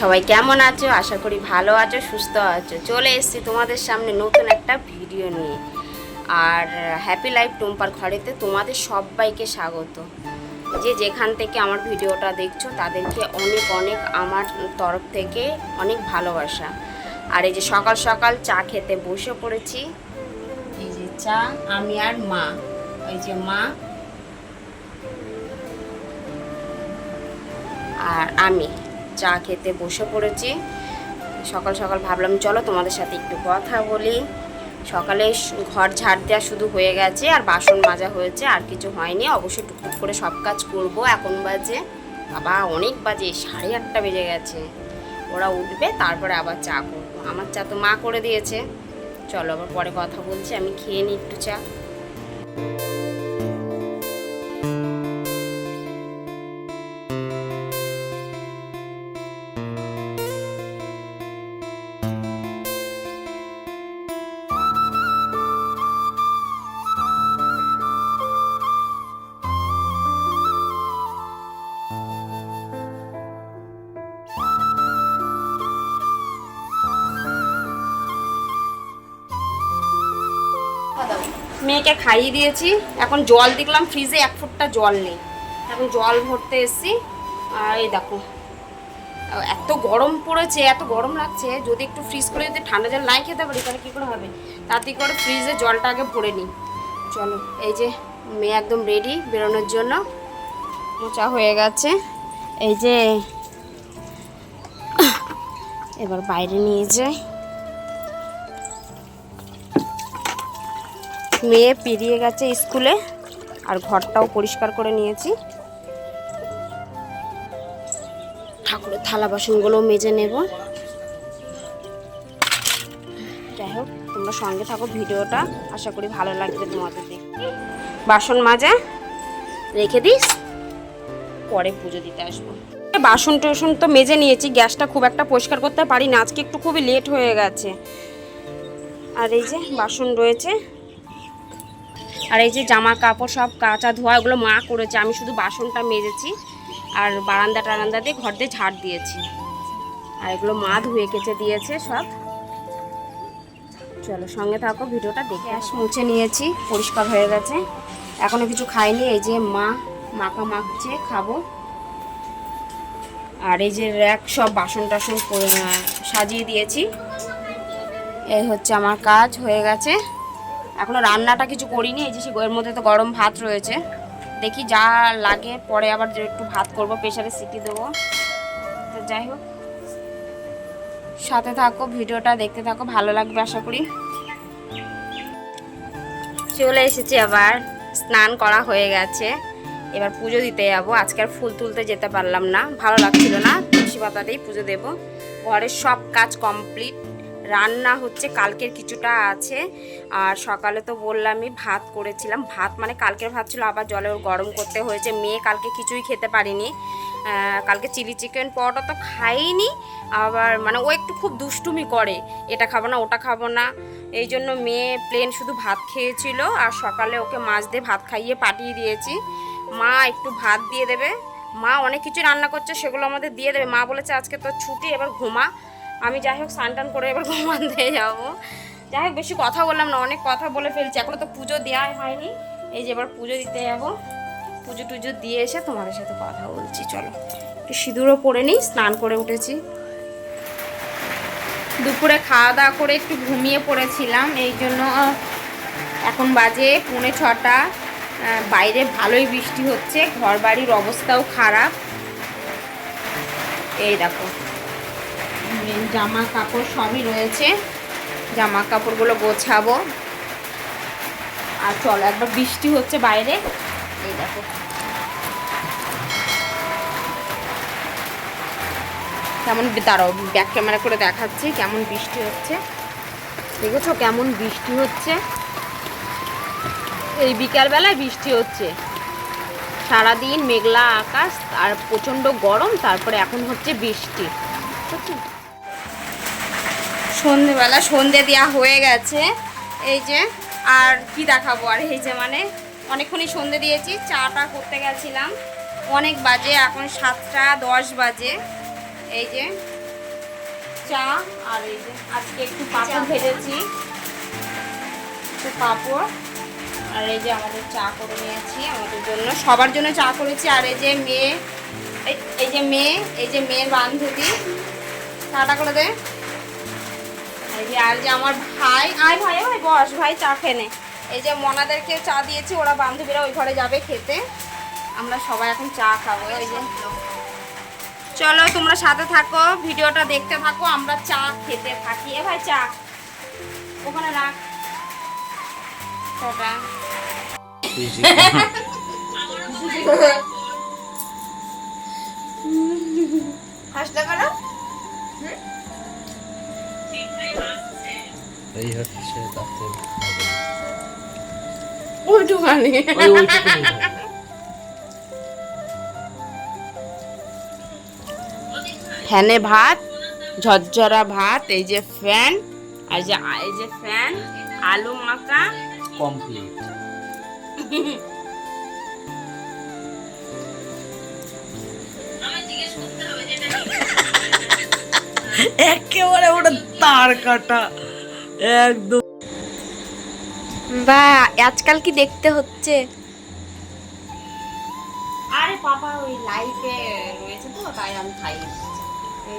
সবাই কেমন আছো? আশা করি ভালো আছো, সুস্থ আছো। চলে এসেছি তোমাদের সামনে নতুন একটা ভিডিও নিয়ে। আর হ্যাপি লাইফ টুম্পার ঘরেতে তোমাদের সবাইকে স্বাগত। যে যেখান থেকে আমার ভিডিওটা দেখছ, তাদেরকে অনেক অনেক আমার তরফ থেকে অনেক ভালোবাসা। আর এই যে সকাল সকাল চা খেতে বসে পড়েছি। এই যে চা, আমি আর মা। এই যে মা। আর আমি। চা খেতে বসে পড়েছি। সকাল সকাল ভাবলাম, চলো তোমাদের সাথে একটু কথা বলি। সকালে ঘর ঝাড় দেওয়া শুধু হয়ে গেছে আর বাসন মাজা হয়েছে, আর কিছু হয়নি। অবশ্যই টুকটুক করে সব কাজ করব। এখন বাজে, বাবা, অনেক বাজে, সাড়ে আটটা বেজে গেছে। ওরা উঠবে, তারপরে আবার চা করব। আমার চা তো মা করে দিয়েছে। চলো আবার পরে কথা বলছি, আমি খেয়ে নিই একটু চা। মেয়েকে খাইয়ে দিয়েছি। এখন জল দেখলাম ফ্রিজে এক ফুটটা জল নেই। এখন জল ভরতে এসছি। আর এই দেখো, এত গরম পড়েছে, এত গরম লাগছে, যদি একটু ফ্রিজ করে যদি ঠান্ডা জল নাই খেতে পারি, তাহলে কী করে হবে? তাতে করে ফ্রিজে জলটা আগে ভরে নিই। চলো, এই যে মেয়ে একদম রেডি বেরোনোর জন্য। মোচা হয়ে গেছে। এই যে, এবার বাইরে নিয়ে যাই। মেয়ে পেরিয়ে গেছে স্কুলে আর ঘরটাও পরিষ্কার করে নিয়েছি। ঠাকুরের থালা বাসনগুলো মেজে নেব। যাই হোক, তোমরা সঙ্গে থাকো ভিডিওটা। আশা করি ভালো লাগবে তোমাদের বাসন মাজা রেখে দিস, পরে পুজো দিতে আসব। বাসন টাসন তো মেজে নিয়েছি, গ্যাসটা খুব একটা পরিষ্কার করতে পারি না আজকে একটু খুবই লেট হয়ে গেছে। আর এই যে বাসন রয়েছে আর এই যে জামা কাপড় সব কাঁচা ধোয়া ওগুলো মা করেছে। আমি শুধু বাসনটা মেজেছি আর বারান্দা টারান্দা দিয়ে ঘর দিয়ে ঝাড় দিয়েছি। আর এগুলো মা ধুয়ে কেচে দিয়েছে সব। চলো সঙ্গে থাকো, ভিডিওটা দেখে আস। মুছে নিয়েছি, পরিষ্কার হয়ে গেছে। এখনও কিছু খাইনি, এই যে মা, মাখা মাখছে, খাব। আর এই যে র্যাক সব বাসন টাসন সাজিয়ে দিয়েছি। এই হচ্ছে আমার কাজ, হয়ে গেছে। এখনও রান্নাটা কিছু করিনি, এই যে সে এর মধ্যে তো গরম ভাত রয়েছে। দেখি যা লাগে, পরে আবার একটু ভাত করব প্রেশারে সিটি দেবো। তো যাই হোক, সাথে থাকো, ভিডিওটা দেখতে থাকো, ভালো লাগবে আশা করি। চলে এসেছি আবার, স্নান করা হয়ে গেছে। এবার পুজো দিতে যাব, আজকে আর ফুল তুলতে যেতে পারলাম না, ভালো লাগছিল না, তুলসী পাতাতেই পুজো দেবো। ঘরের সব কাজ কমপ্লিট রান্না হচ্ছে কালকের কিছুটা আছে। আর সকালে তো বললামই ভাত করেছিলাম। ভাত মানে কালকের ভাত ছিল, আবার জলে গরম করতে হয়েছে। মেয়ে কালকে কিছুই খেতে পারিনি। কালকে চিলি চিকেন পরোটা তো খাইনি। আবার মানে ও একটু খুব দুষ্টুমি করে। এটা খাব না, ওটা খাব না। এই জন্য মেয়ে প্লেন শুধু ভাত খেয়েছিল। আর সকালে ওকে মাছ দিয়ে ভাত খাইয়ে পাঠিয়ে দিয়েছি। মা একটু ভাত দিয়ে দেবে। মা অনেক কিছু রান্না করছে, সেগুলো আমাদের দিয়ে দেবে। মা বলেছে আজকে তো ছুটি, এবার ঘুমা। আমি যাই হোক স্নান করে এবার ঘুমাতে যাব। যাই হোক, বেশি কথা বললাম না, অনেক কথা বলে ফেলছি। এখনও তো পুজো দেওয়া হয়নি। এই যে এবার পুজো দিতে যাব। পুজো টুজো দিয়ে এসে তোমাদের সাথে কথা বলছি। চলো, একটু সিঁদুরও পরে নিই, স্নান করে উঠেছি। দুপুরে খাওয়া দাওয়া করে একটু ঘুমিয়ে পড়েছিলাম। এই জন্য, এখন বাজে পৌনে ছটা। বাইরে ভালোই বৃষ্টি হচ্ছে ঘর বাড়ির অবস্থাও খারাপ। এই দেখো। জামা কাপড় সবই রয়েছে। জামা কাপড়গুলো গোছাবো। আর চলো, একবার বৃষ্টি হচ্ছে বাইরে। এই দেখো। কেমন দাঁড়াও ব্যাক ক্যামেরা করে দেখাচ্ছি কেমন বৃষ্টি হচ্ছে। দেখেছ কেমন বৃষ্টি হচ্ছে? এই বিকালবেলায় বৃষ্টি হচ্ছে। সারাদিন মেঘলা আকাশ, আর প্রচণ্ড গরম, তারপরে এখন হচ্ছে বৃষ্টি? সন্ধেবেলা সন্ধে দেওয়া হয়ে গেছে। এই যে আর কি দেখাবো? আর এই যে মানে অনেকক্ষণই সন্ধে দিয়েছি চাটা করতে গেছিলাম। অনেক বাজে এখন সাতটা দশ বাজে। এই যে চা আর এই যে আজকে একটু পাপড় ভেজেছি। একটু পাপড় আর এই যে আমাদের চা করে নিয়েছি আমাদের জন্য। সবার জন্য চা করেছি। আর এই যে মেয়ে এই- এই যে মেয়ে এই যে মেয়ের বান্ধবী। চাটা করে দে। এই যে আর যে আমার ভাই আয় ভাই ভাই বস ভাই চা খেনে এই যে মনাদেরকে চা দিয়েছি ওরা বান্ধবীরা ওই ঘরে যাবে খেতে। আমরা সবাই এখন চা খাব এই যে। চলো তোমরা সাথে থাকো ভিডিওটা দেখতে থাকো আমরা চা খেতে থাকি। এ ভাই চা। ওখানে রাখ। টাটা। পারো? এই হচ্ছে তাতে ওইটুখানি। ফ্যানে ভাত ঝরঝরা ভাত এই যে ফ্যান আর যে এই যে ফ্যান আলু মাখা। কমপ্লিট। একেবারে ওটা তার কাটা। একদম। বা আজকাল কি দেখতে হচ্ছে? আরে পাপা ওই লাইফে রয়েছে তো তাই আমি খাই।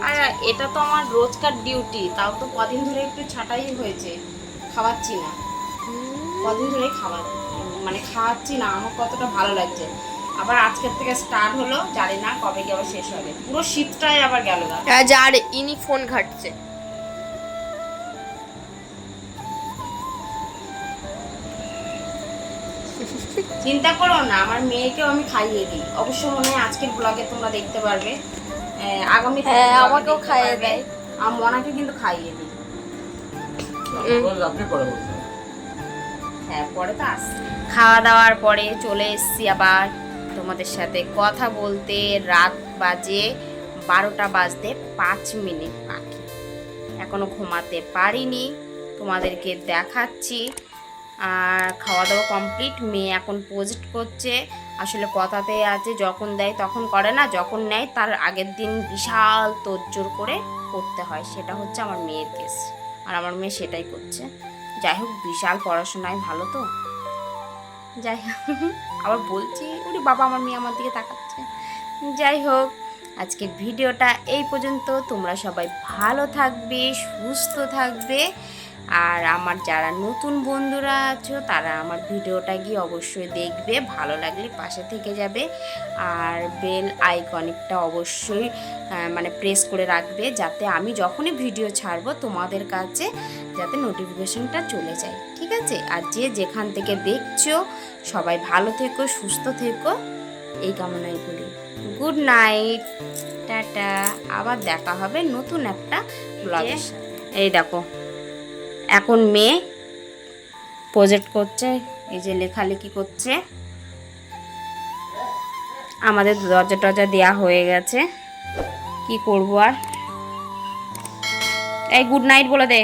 আর এটা তো আমার রোজকার ডিউটি তাও তো কদিন ধরে একটু ছাটাই হয়েছে। খাওয়াচ্ছি না। কদিন ধরে খাওয়া মানে খাওয়াচ্ছি না আমার কতটা ভালো লাগছে। আবার আজকের থেকে স্টার্ট হলো জানি না কবে কি আবার শেষ হবে। পুরো শীতটাই আবার গেল আর ইনি ফোন ঘাটছে। চিন্তা করো না আমার মেয়েকেও আমি খাইয়ে দিই। অবশ্য মনে হয় আজকের ব্লগে তোমরা দেখতে পারবে। আগামী হ্যাঁ, আমাকেও খাইয়ে দেয়। আর মনাকে কিন্তু খাইয়ে দিই। হ্যাঁ পরে তো আসছি। খাওয়া দাওয়ার পরে চলে এসেছি আবার তোমাদের সাথে কথা বলতে। রাত বাজে বারোটা বাজতে পাঁচ মিনিট বাকি। এখনও ঘুমাতে পারিনি। তোমাদেরকে দেখাচ্ছি। আর খাওয়া দাওয়া কমপ্লিট মেয়ে এখন পোস্ট করছে। আসলে কথাতে আছে, যখন দেয় তখন করে না, যখন নেয় তার আগের দিন বিশাল তোড়জোড় করে করতে হয়। সেটা হচ্ছে আমার মেয়ের কেস আর আমার মেয়ে সেটাই করছে। যাই হোক, বিশাল পড়াশোনায় ভালো তো। যাই হোক, আবার বলছি, ওরে বাবা, আমার মেয়ে আমার দিকে তাকাচ্ছে। যাই হোক, আজকের ভিডিওটা এই পর্যন্ত। তোমরা সবাই ভালো থাকবে, সুস্থ থাকবে। আর আমার যারা নতুন বন্ধুরা আছো তারা আমার ভিডিওটা গিয়ে অবশ্যই দেখবে ভালো লাগলে পাশে থেকে যাবে। আর বেল আইকনিকটা অবশ্যই মানে প্রেস করে রাখবে যাতে আমি যখনই ভিডিও ছাড়বো তোমাদের কাছে যাতে নোটিফিকেশনটা চলে যায়। ঠিক আছে? আর যে যেখান থেকে দেখছ সবাই ভালো থেকো সুস্থ থেকো। এই কামনাই করি। Good night tata. আবার দেখা হবে নতুন একটা ব্লগের এই দেখো। এখন মেয়ে প্রজেক্ট করছে, এই যে লেখালেখি করছে। আমাদের দরজা টরজা দেওয়া হয়ে গেছে। কি করব আর? এই গুড নাইট বলে দে।